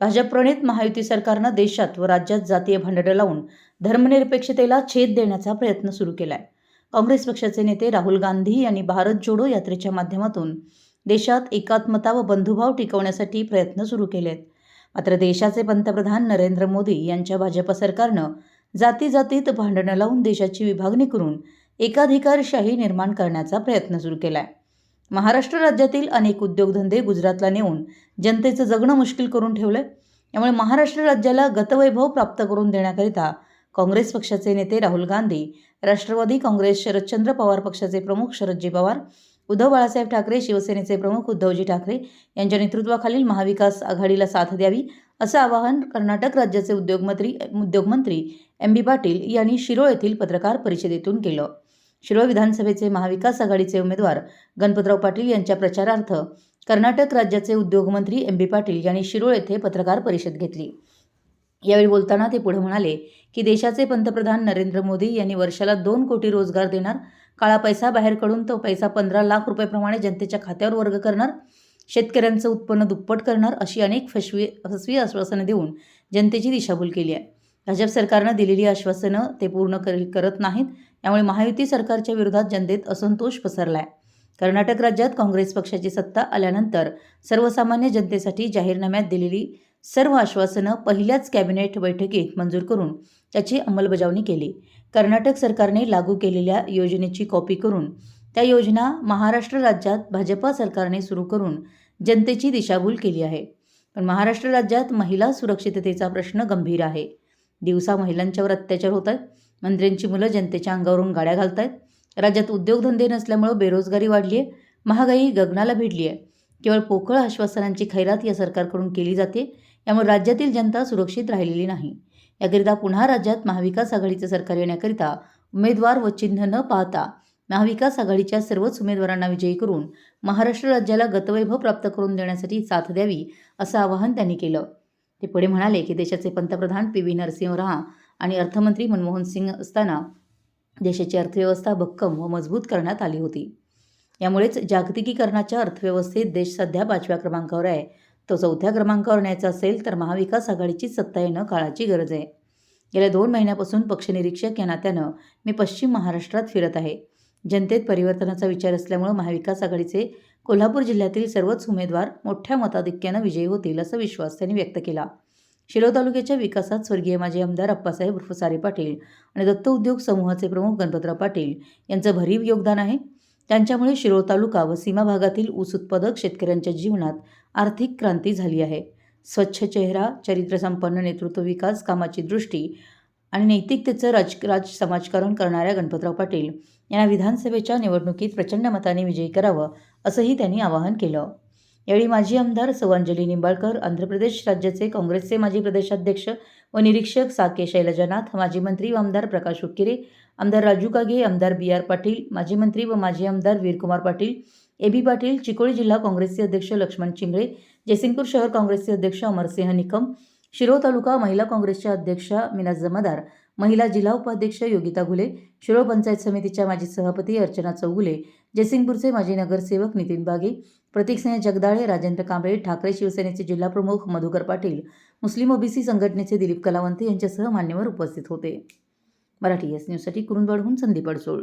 भाजपप्रणित महायुती सरकारनं देशात व राज्यात जातीय भांडणं लावून धर्मनिरपेक्षतेला छेद देण्याचा प्रयत्न सुरू केलाय. काँग्रेस पक्षाचे नेते राहुल गांधी यांनी भारत जोडो यात्रेच्या माध्यमातून देशात एकात्मता व बंधुभाव टिकवण्यासाठी प्रयत्न सुरू केलेत. मात्र देशाचे पंतप्रधान नरेंद्र मोदी यांच्या भाजप सरकारनं जाती जातीत भांडणं लावून देशाची विभागणी करून एकाधिकारशाही निर्माण करण्याचा प्रयत्न सुरू केलाय. महाराष्ट्र राज्यातील अनेक उद्योगधंदे गुजरातला नेऊन जनतेचं जगणं मुश्किल करून ठेवलंय. त्यामुळे महाराष्ट्र राज्याला गतवैभव प्राप्त करून देण्याकरिता काँग्रेस पक्षाचे नेते राहुल गांधी राष्ट्रवादी काँग्रेस शरदचंद्र पवार पक्षाचे प्रमुख शरदजी पवार उद्धव बाळासाहेब ठाकरे शिवसेनेचे प्रमुख उद्धवजी ठाकरे यांच्या नेतृत्वाखालील महाविकास आघाडीला साथ द्यावी असं आवाहन कर्नाटक राज्याचे उद्योगमंत्री उद्योगमंत्री एम बी पाटील यांनी शिरोळ येथील पत्रकार परिषदेतून केलं. शिरोळ विधानसभेचे महाविकास आघाडीचे उमेदवार गणपतराव पाटील यांच्या प्रचारार्थ कर्नाटक राज्याचे उद्योगमंत्री एम बी पाटील यांनी शिरोळ येथे पत्रकार परिषद घेतली. यावेळी बोलताना ते पुढे म्हणाले की देशाचे पंतप्रधान नरेंद्र मोदी यांनी वर्षाला दोन कोटी रोजगार देणार काळा पैसा बाहेर काढून तो पैसा पंधरा लाख रुपयेप्रमाणे जनतेच्या खात्यावर वर्ग करणार शेतकऱ्यांचं उत्पन्न दुप्पट करणार अशी अनेक फसवी फसवी आश्वासनं देऊन जनतेची दिशाभूल केली आहे. भाजप सरकारनं दिलेली आश्वासनं ते पूर्ण कर करत नाहीत. त्यामुळे महायुती सरकारच्या विरोधात जनतेत असंतोष पसरलाय. कर्नाटक राज्यात काँग्रेस पक्षाची सत्ता आल्यानंतर सर्वसामान्य जनतेसाठी जाहीरनाम्यात दिलेली सर्व आश्वासनं पहिल्याच कॅबिनेट बैठकीत मंजूर करून त्याची अंमलबजावणी केली. कर्नाटक सरकारने लागू केलेल्या योजनेची कॉपी करून त्या योजना महाराष्ट्र राज्यात भाजपा सरकारने सुरू करून जनतेची दिशाभूल केली आहे. पण महाराष्ट्र राज्यात महिला सुरक्षिततेचा प्रश्न गंभीर आहे. दिवसा महिलांच्यावर अत्याचार होत आहेत. मंत्र्यांची मुलं जनतेच्या अंगावरून गाड्या घालत आहेत राज्यात उद्योगधंदे नसल्यामुळं बेरोजगारी वाढली आहे महागाई गगनाला भिडली आहे केवळ पोकळ आश्वासनांची खैरात या सरकारकडून केली जाते. यामुळे राज्यातील जनता सुरक्षित राहिलेली नाही. याकरिता पुन्हा राज्यात महाविकास आघाडीचं सरकार येण्याकरिता उमेदवार व चिन्ह न पाहता महाविकास आघाडीच्या सर्वच उमेदवारांना विजयी करून महाराष्ट्र राज्याला गतवैभव प्राप्त करून देण्यासाठी साथ द्यावी असं आवाहन त्यांनी केलं. ते पुढे म्हणाले की देशाचे पंतप्रधान पी व्ही नरसिंह राहा आणि अर्थमंत्री मनमोहन सिंग असताना देशाची अर्थव्यवस्था भक्कम व मजबूत करण्यात आली होती. यामुळेच जागतिकीकरणाच्या अर्थव्यवस्थेत देश सध्या पाचव्या क्रमांकावर आहे. तो चौथ्या क्रमांकावर न्यायचा असेल तर महाविकास आघाडीची सत्ता येणं काळाची गरज आहे. गेल्या दोन महिन्यापासून पक्षनिरीक्षक या नात्यानं मी पश्चिम महाराष्ट्रात फिरत आहे. जनतेत परिवर्तनाचा विचार असल्यामुळं महाविकास आघाडीचे कोल्हापूर जिल्ह्यातील सर्वच उमेदवार मोठ्या मताधिक्यानं विजयी होतील असा विश्वास त्यांनी व्यक्त केला. शिरोळ तालुक्याच्या विकासात स्वर्गीय माजी आमदार अप्पासाहेब उर्फ सारे पाटील आणि दत्त उद्योग समूहाचे प्रमुख गणपतराव पाटील यांचं भरीव योगदान आहे. त्यांच्यामुळे शिरोळ तालुका व सीमा भागातील ऊस उत्पादक शेतकऱ्यांच्या जीवनात आर्थिक क्रांती झाली आहे. स्वच्छ चेहरा चरित्रसंपन्न नेतृत्व विकास कामाची दृष्टी आणि नैतिकतेचं राज राज समाजकारण करणाऱ्या गणपतराव पाटील यांना विधानसभेच्या निवडणुकीत प्रचंड मताने विजयी करावं असंही त्यांनी आवाहन केलं. यावेळी माजी आमदार सवांजली निंबाळकर आंध्र प्रदेश राज्याचे काँग्रेसचे माजी प्रदेशाध्यक्ष व निरीक्षक साके शैलजानाथ माजी मंत्री व आमदार प्रकाश हुक्केरे आमदार राजू कागे आमदार बी आर पाटील माजी मंत्री व माजी आमदार वीरकुमार पाटील ए बी पाटील चिकोडी जिल्हा काँग्रेसचे अध्यक्ष लक्ष्मण चिंगळे जयसिंगपूर शहर काँग्रेसचे अध्यक्ष अमरसिंह निकम शिरोळ तालुका महिला काँग्रेसच्या अध्यक्षा मीना जमादार महिला जिल्हा उपाध्यक्ष योगिता घुले शिरो पंचायत समितीच्या माजी सभापती अर्चना चौगुले जयसिंगपूरचे माजी नगरसेवक नितीन बागे प्रतीकसिंह जगदाळे राजेंद्र कांबळे ठाकरे शिवसेनेचे जिल्हाप्रमुख मधुकर पाटील मुस्लिम ओबीसी संघटनेचे दिलीप कलावंत यांच्यासह मान्यवर उपस्थित होते. मराठी एस न्यूजसाठी कुरुंदवाडहून संदीप अडसोळ.